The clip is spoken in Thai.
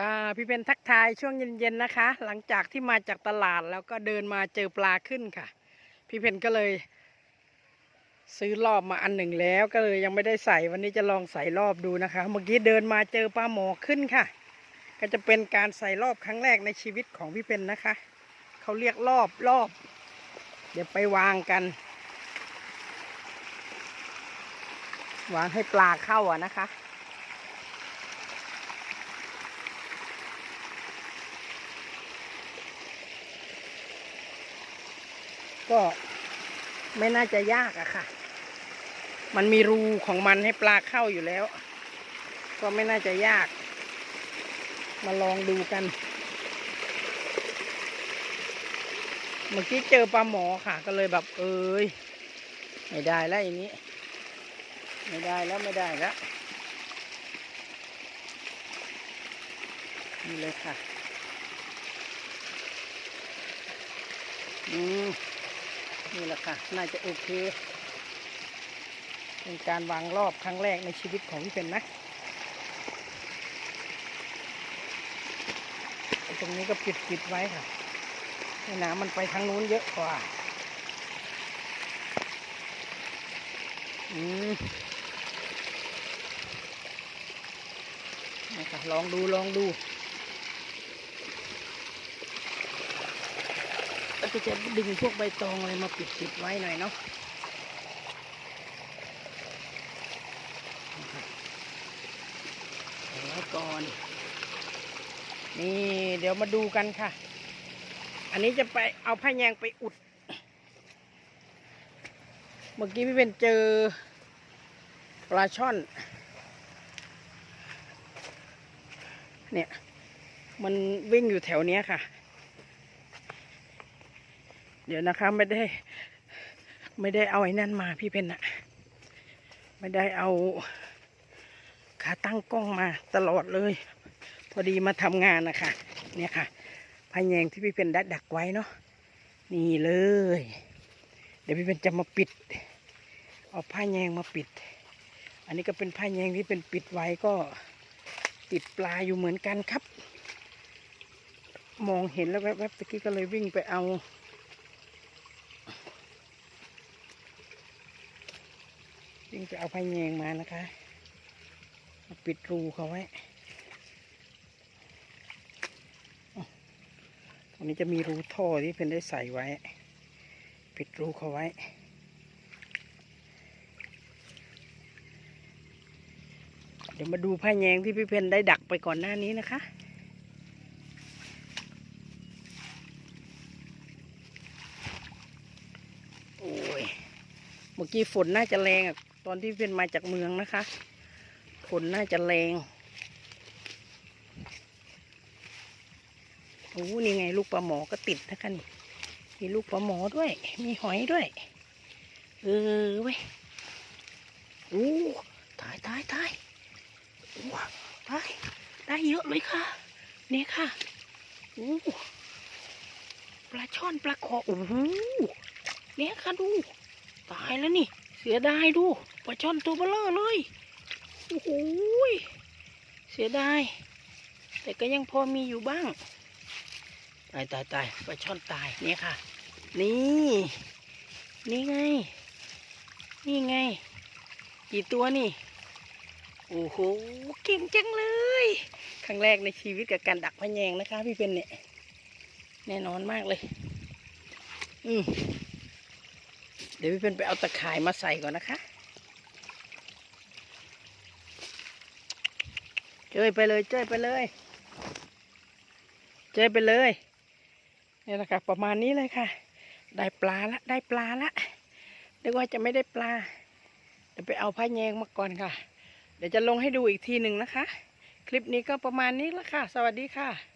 ค่ะพี่เป็นทักทายช่วงเย็นๆนะคะ หลังจากที่มาจากตลาดแล้วก็เดินมาเจอปลาขึ้นค่ะ พี่เพนก็เลย ซื้อรอบมาอันหนึ่งแล้ว ก็เลยยังไม่ได้ใส่วันนี้จะลองใส่รอบดูนะคะ เมื่อกี้เดินมาเจอปลาหมอขึ้นค่ะ ก็จะเป็นการใส่รอบครั้งแรกในชีวิตของพี่เพนนะคะ เขาเรียกรอบรอบ เดี๋ยวไปวางกัน วางให้ปลาเข้าอะนะคะ ก็ไม่น่าจะยากอะค่ะ มันมีรูของมันให้ปลาเข้าอยู่แล้ว ก็ไม่น่าจะยาก มาลองดูกัน เมื่อกี้เจอปลาหมอค่ะ ก็เลยแบบเอ้ยไม่ได้แล้วอย่างนี้ ไม่ได้แล้วไม่ได้แล้วนี่เลยค่ะ อืม นี่แหละค่ะ น่าจะโอเค เป็นการวางรอบครั้งแรกในชีวิตของพี่เป็นนะ ตรงนี้ก็ปิดปิดไว้ค่ะให้น้ำมันไปทางนู้นเยอะกว่า อืมนะคะลองดูลองดูแล้ว ก็จะดึงพวกใบตองอะไรมาปิดปิดไว้หน่อยเนาะนะคะเอาไว้ก่อน นี่เดี๋ยวมาดูกันค่ะ อันนี้จะไปเอาผ้าแยงไปอุด เมื่อกี้พี่เป็นเจอปลาช่อน เนี่ย มันวิ่งอยู่แถวเนี้ยค่ะ เดี๋ยวนะคะไม่ได้ ไม่ได้เอาไอ้นั่นมาพี่เพนอะไม่ได้เอาขาตั้งกล้องมาตลอดเลย พอดีมาทำงานนะคะเนี่ยค่ะพายแยงที่พี่เพนได้ดักไว้เนาะนี่เลย เดี๋ยวพี่เพนจะมาปิด เอาผ้าแยงมาปิด อันนี้ก็เป็นผ้าแยงที่เป็นปิดไว้ก็ติดปลาอยู่เหมือนกันครับ มองเห็นแล้วแวบๆตะกี้ก็เลยวิ่งไปเอา วิ่งไปเอาผ้าแยงมานะคะมาปิดรูเขาไว้ตรงนี้จะมีรูท่อที่เป็นได้ใส่ไว้ ปิดรูเขาไว้เดี๋ยวมาดูผ้าแยงที่พี่เพนได้ดักไปก่อนหน้านี้นะคะ โอ้ย เมื่อกี้ฝนน่าจะแรงอะ ตอนที่พี่เพนมาจากเมืองนะคะฝนน่าจะแรงโอ้นี่ไง ลูกปลาหมอก็ติดนะคะนี่มีลูกปลาหมอด้วย มีหอยด้วย เออเว้ยโอ้ตายตายตายว้าวได้เยอะเลยค่ะ เนี่ค่ะโอ้ปลาช่อนปลาคอโอ้โหเนี่ยค่ะดู ตายแล้วนี่ เสียดายดู ปลาช่อนตัวเบลอเลย โอ้โหเสียดาย แต่ก็ยังพอมีอยู่บ้าง ตายตายตายปลาช่อนตายเนี่ยค่ะ นี่ นี่ไง นี่ไง กี่ตัวนี่ โอ้โห เก่งจังเลย ครั้งแรกในชีวิตกับการดักพะแยงนะคะ พี่เป็นเนี่ย แน่นอนมากเลย อืมเดี๋ยวพี่เป็นไปเอาตะข่ายมาใส่ก่อนนะคะ เจยไปเลยเจยไปเลย เจยไปเลยนี่แหละค่ะประมาณนี้เลยค่ะ ได้ปลาละได้ปลาละนึกว่าจะไม่ได้ปลาเดี๋ยวไปเอาผ้าแยงมาก่อนค่ะ เดี๋ยวจะลงให้ดูอีกทีหนึ่งนะคะ คลิปนี้ก็ประมาณนี้ละค่ะ สวัสดีค่ะ